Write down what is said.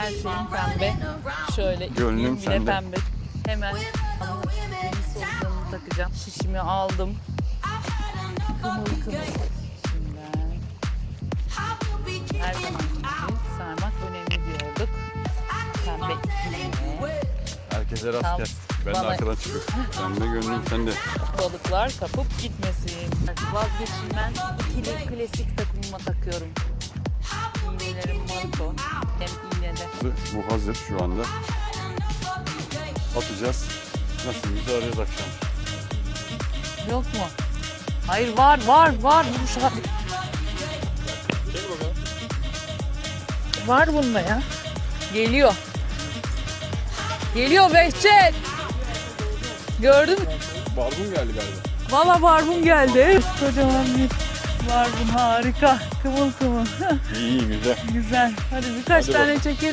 Her şeyim pembe. Şöyle Gönlüm bile sende. pembe. Hemen soluklarını takacağım. Şişimi aldım. Kımıl kımıl. Şimdiden. Her zaman gibi sarmak önemli diyorduk. Pembe ipimle. Herkese rast Tam gel. Ben de bana- arkadan çıkıyorum. Sen de gönlüm sende. Balıklar kapıp gitmesin. Vazgeçilmez ikili klasik takımıma takıyorum. İğnede. Bu hazır şu anda. Atacağız. Nasibimizi arayacağız akşam. Yok mu? Hayır var var var. Yumuşak. Var bunda ya. Geliyor. Geliyor Behçet. Gördün mü? Barbun geldi galiba. Valla barbun geldi. Kocaman bir barbun harika. Kımıl. İyi iyi güzel. Güzel. Hadi birkaç Hadi tane çekelim.